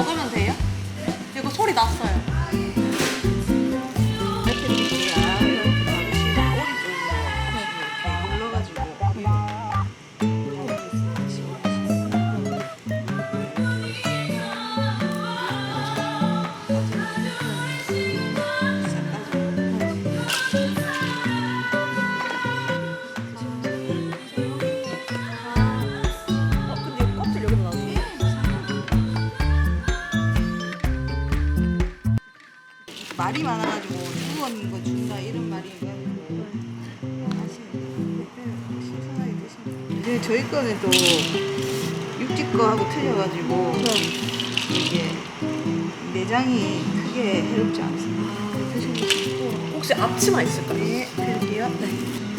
먹으면 돼요? 이거 소리 났어요. 말이 많아가지고 죽은 거 준다 이런 말이 다시 신선하게 드시면 이제 저희 거는 또 육지 거하고 틀려가지고 이게 내장이 크게 해롭지 않습니다. 드셔보시고 혹시 앞치마 있을까요? 네, 드릴게요. 네.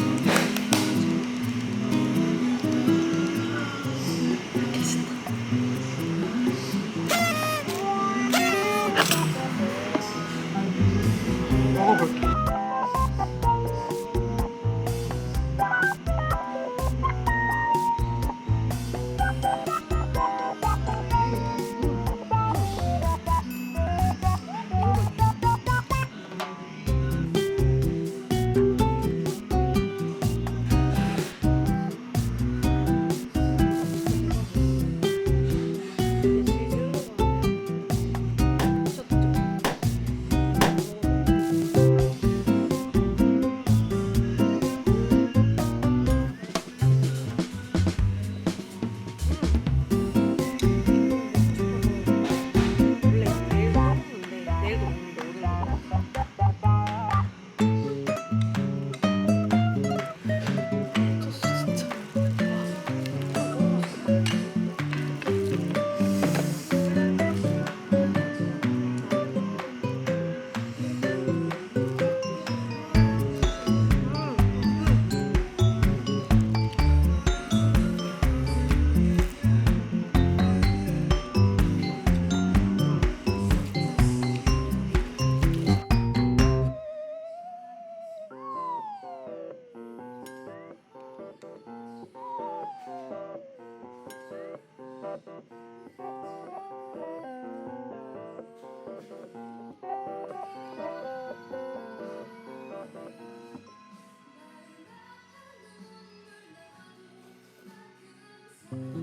안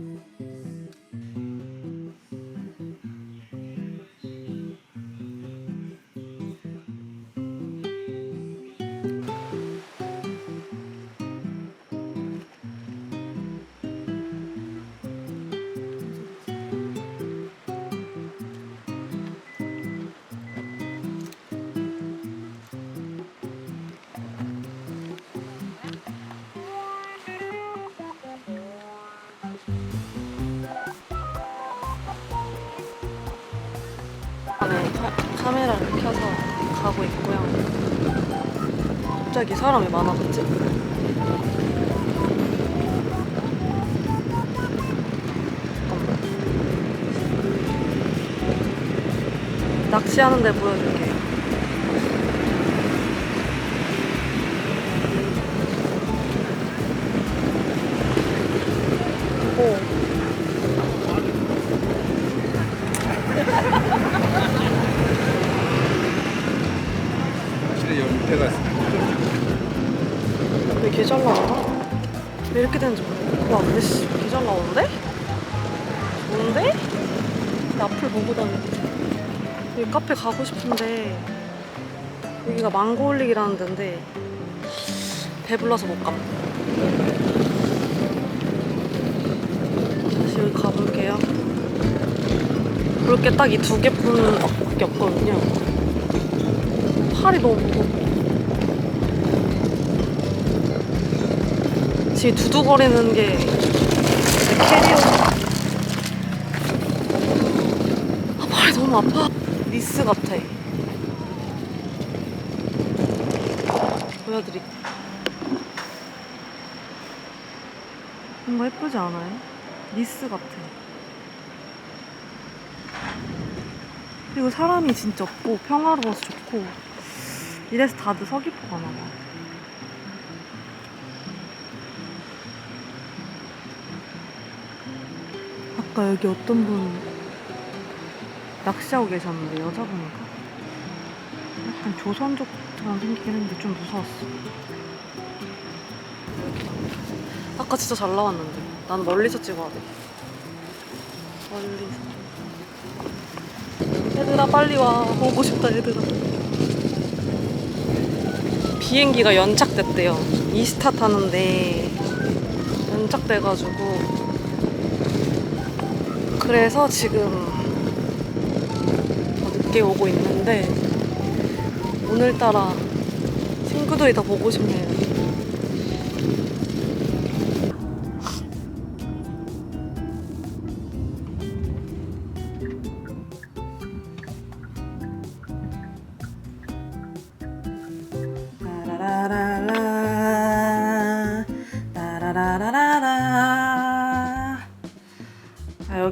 카, 카메라를 켜서 가고 있고요. 갑자기 사람이 많아졌지? 잠깐만. 낚시하는 데 보여줄게요. 오. 확실히 연태가 왜개잘 나오나? 왜 이렇게 되는지 모르겠어. 와, 근데 씨, 개잘 나오는데? 좋은데? 나 앞을 보고 다니. 여기 카페 가고 싶은데 여기가 망고올릭이라는 데인데 배불러서 못 감. 다시 여기 가볼게요. 볼게딱 이 두 개뿐밖에 없거든요. 팔이 너무 무겁고. 지금 두두거리는 게 캐리어. 아, 발이 너무 아파. 니스 같아. 보여드릴게. 뭔가 예쁘지 않아요? 니스 같아. 그리고 사람이 진짜 없고 평화로워서 좋고 이래서 다들 서귀포 가나 봐. 아까 여기 어떤 분 낚시하고 계셨는데 여자분인가? 약간 조선족처럼 생기긴 했는데 좀 무서웠어. 아까 진짜 잘 나왔는데 나는 멀리서 찍어야 돼. 멀리서. 얘들아 빨리 와. 보고 싶다 얘들아. 비행기가 연착됐대요. 이스타 타는데 연착돼가지고 그래서 지금 더 늦게 오고 있는데 오늘따라 친구들이 더 보고 싶네요.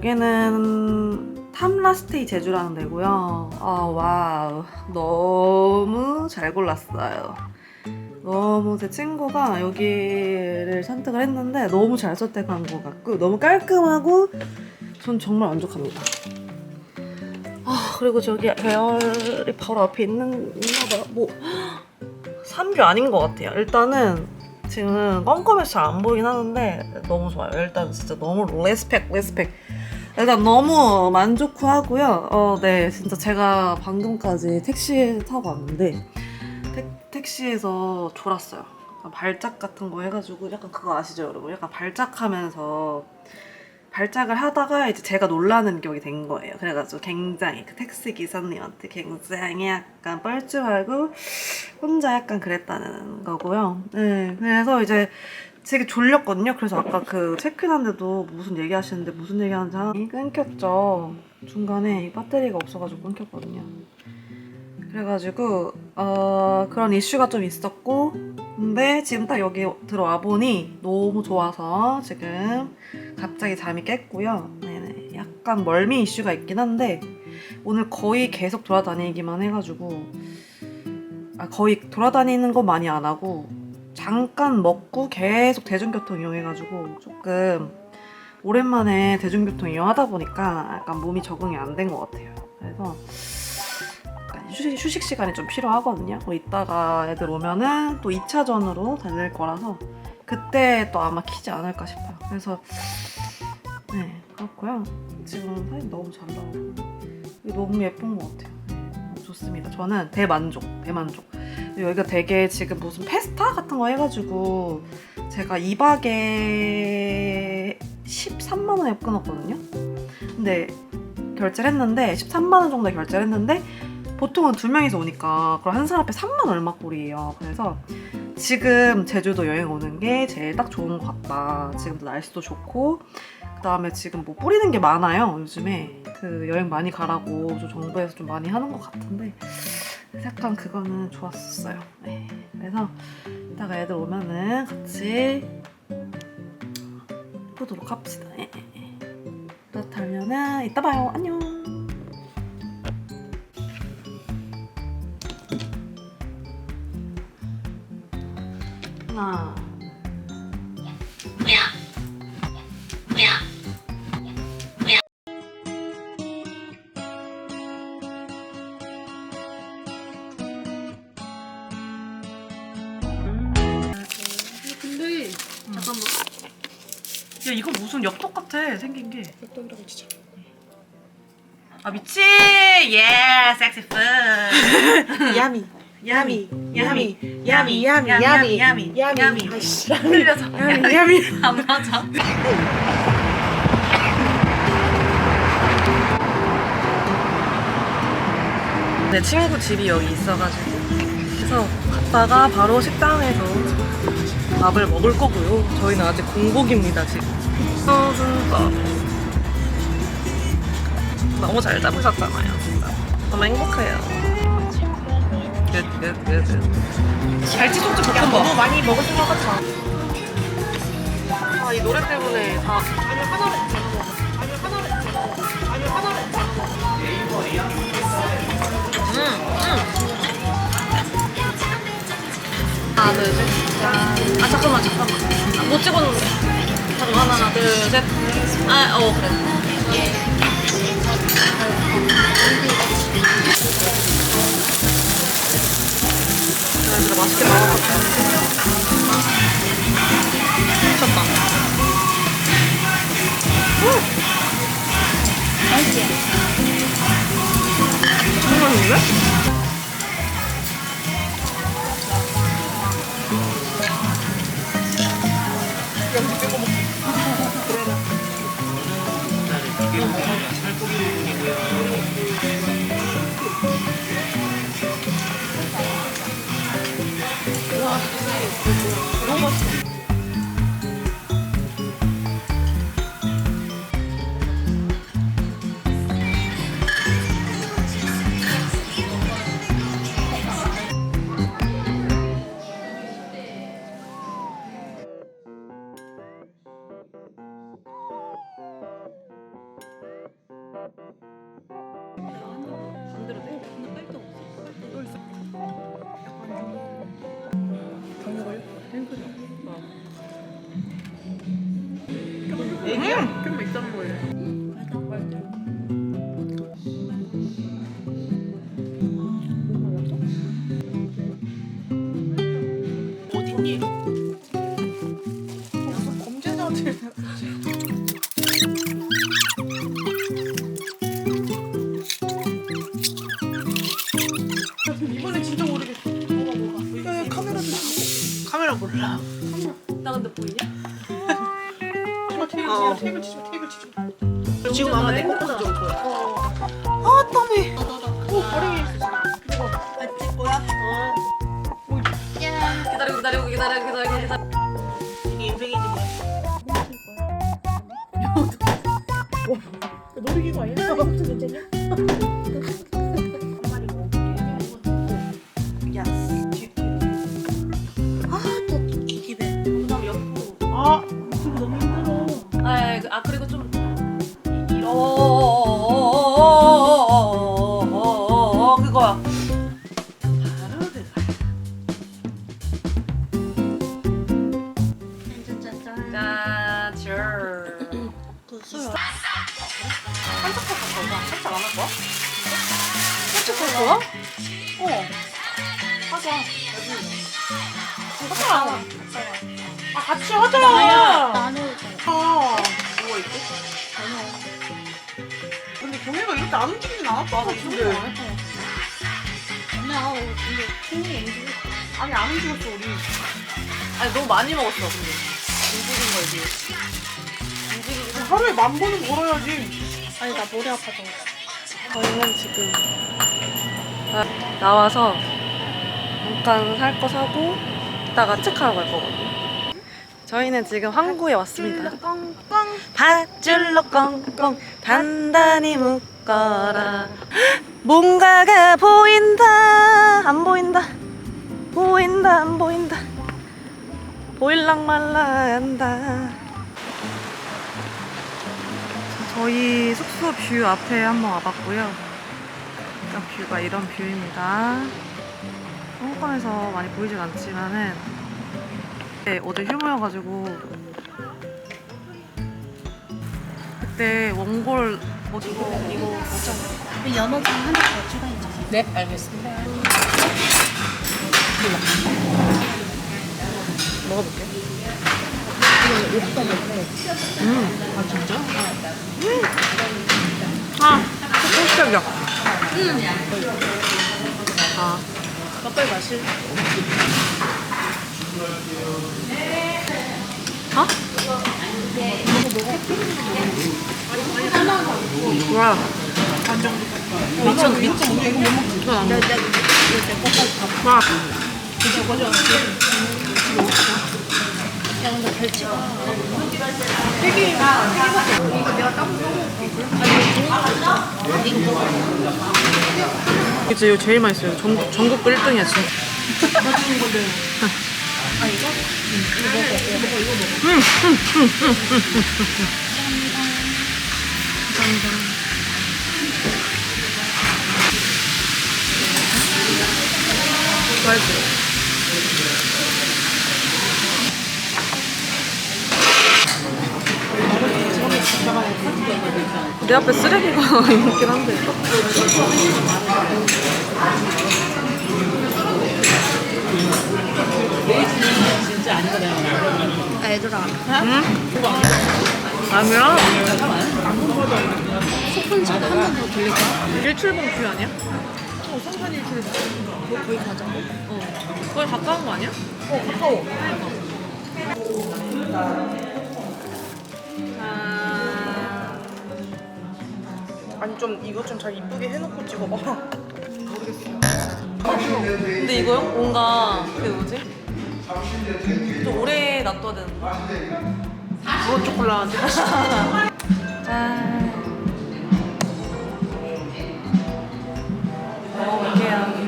여기는 탐라스테이 제주라는 데고요. 아 와우 너무 잘 골랐어요. 너무 제 친구가 여기를 선택을 했는데 너무 잘 선택한 것 같고 너무 깔끔하고 전 정말 만족합니다. 아 그리고 저기 계열이 바로 앞에 있는 있나봐 뭐 삼뷰 아닌 것 같아요. 일단은 지금 껌껌해서 잘 안 보이긴 하는데 너무 좋아요. 일단 진짜 너무 레스펙 레스펙. 일단 너무 만족후 하고요. 어, 네, 진짜 제가 방금까지 택시 타고 왔는데 택, 택시에서 졸았어요. 발작 같은 거 해가지고 약간 그거 아시죠, 여러분? 약간 발작하면서 발작을 하다가 이제 제가 놀라는 격이 된 거예요. 그래가지고 굉장히 그 택시 기사님한테 굉장히 약간 뻘쭘하고 혼자 약간 그랬다는 거고요. 네, 그래서 이제 되게 졸렸거든요. 그래서 아까 그 체크인한데도 무슨 얘기하시는데 무슨 얘기하는지 하- 끊겼죠. 중간에 이 배터리가 없어가지고 끊겼거든요. 그래가지고 어, 그런 이슈가 좀 있었고 근데 지금 딱 여기 들어와 보니 너무 좋아서 지금 갑자기 잠이 깼고요. 네네. 약간 멀미 이슈가 있긴 한데 오늘 거의 계속 돌아다니기만 해가지고 아 거의 돌아다니는 거 많이 안 하고 잠깐 먹고 계속 대중교통 이용해가지고 조금 오랜만에 대중교통 이용하다 보니까 약간 몸이 적응이 안 된 것 같아요. 그래서 휴식, 휴식 시간이 좀 필요하거든요. 뭐 이따가 애들 오면은 또 2차전으로 달릴 거라서 그때 또 아마 키지 않을까 싶어요. 그래서 네 그렇고요. 지금 사진 너무 잘 나오고 너무 예쁜 것 같아요. 좋습니다. 저는 대만족, 대만족. 여기가 되게 지금 무슨 페스타 같은 거 해가지고 제가 2박에 13만 원에 끊었거든요. 근데 결제를 했는데 13만 원 정도 결제를 했는데 보통은 두 명이서 오니까 그럼 한 사람 앞에 3만 얼마 꼴이에요. 그래서 지금 제주도 여행 오는 게 제일 딱 좋은 것 같다. 지금도 날씨도 좋고 그다음에 지금 뭐 뿌리는 게 많아요. 요즘에 그 여행 많이 가라고 저 정부에서 좀 많이 하는 것 같은데 약간 그거는 좋았었어요. 네. 그래서 이따가 애들 오면은 같이 보도록 합시다. 예. 그렇다면은 이따 봐요. 안녕. 하나. 무슨 엽떡 같아 생긴 게. 엽떡이라고 치자 아 미치. 예, 섹시 푸. 야미 야미, 야미, 야미 야미, 야미 야미, 야미. 아이씨 흘려서 야미 야미 안 맞아. 내 친구 집이 여기 있어가지고 그래서 갔다가 바로 식당에서 밥을 먹을 거고요. 저희는 아직 공복입니다 지금. 아 진짜 너무 잘 잡으셨잖아요. 진짜. 너무 행복해요. 갈치 속도 볶음밥. 너무 많이 먹을 것 같아 아, 이 노래 때문에 다 아니 하나를 잡고 아니 하나를 잡고 아니 하나를 잡고 하나, 둘, 셋. 아, 잠깐만, 잠깐만. 아, 못 찍었는데. 잠깐만, 하나, 둘, 셋. 아, 어, 그래. 그래, 그래, 맛있게 먹어볼게. 미쳤다. 기다리고 기다리고 기다리고. 이게 인생이지 뭐. 놀이기구 아니야? 이것도 괜찮냐? 산책할 거야? 산책 안 할 거야? 산책할 거야? 어. 하자. 하자. 아 같이 하자. 나는 아, 누워 있고? 근데 경혜가 이렇게 안 움직이진 않았다. 근데 아니야 근데 충분히 움직일 아니 안 움직였어 우리. 아니 너무 많이 먹었어 근데 움직인 거 이제 움직이기 하루에 만 번은 걸어야지. 아니 나 머리 아파서 저희는 지금 아, 나와서 잠깐 살 거 사고 이따가 체크하러 갈 거거든요. 저희는 지금 항구에 왔습니다. 뻥뻥. 밧줄로 꽁꽁 단단히 묶어라. 뭔가가 보인다. 안 보인다. 보인다 안 보인다. 보일랑 말라 한다. 저희 숙소 뷰 앞에 한번 와봤고요. 일단 뷰가 이런 뷰입니다. 홍콩에서 많이 보이진 않지만은 네, 어제 휴무여가지고 그때 원골 뭐 이거 이거 뭐죠? 연어장 하나 더 추가해줘 네, 알겠습니다. 먹어볼게. 아 진짜? 아, 꿀떡이야. 아, 가까이 마실. 어? 와, 미천 미천 우리 이거 못 먹어. 와, 야 근데 벨치가 진짜 이거 제일 맛있어요. 전국 전국 1등이야 진짜. 아 이거? 맛있어. 내 앞에 쓰레기가 있긴 한데. 아 얘들아 응? 아니야? 소품집 한번 더 돌릴까? 일출봉 뷰 아니야? 어, 성산 일출에 너 거기 가자. 어. 거의 가까운 거 아니야? 어, 가까워. 아니 좀 이거 좀 잘 이쁘게 해놓고 찍어봐. 근데 이거요? 뭔가 그 뭐지? 좀 오래 놔둬야 되는 거. 좀 곤란한데. 짠. 먹어볼게요.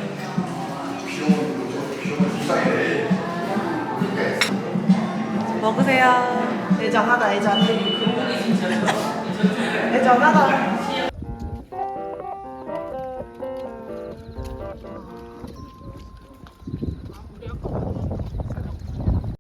먹으세요. 애잔하다 애잔해. 애잔하다.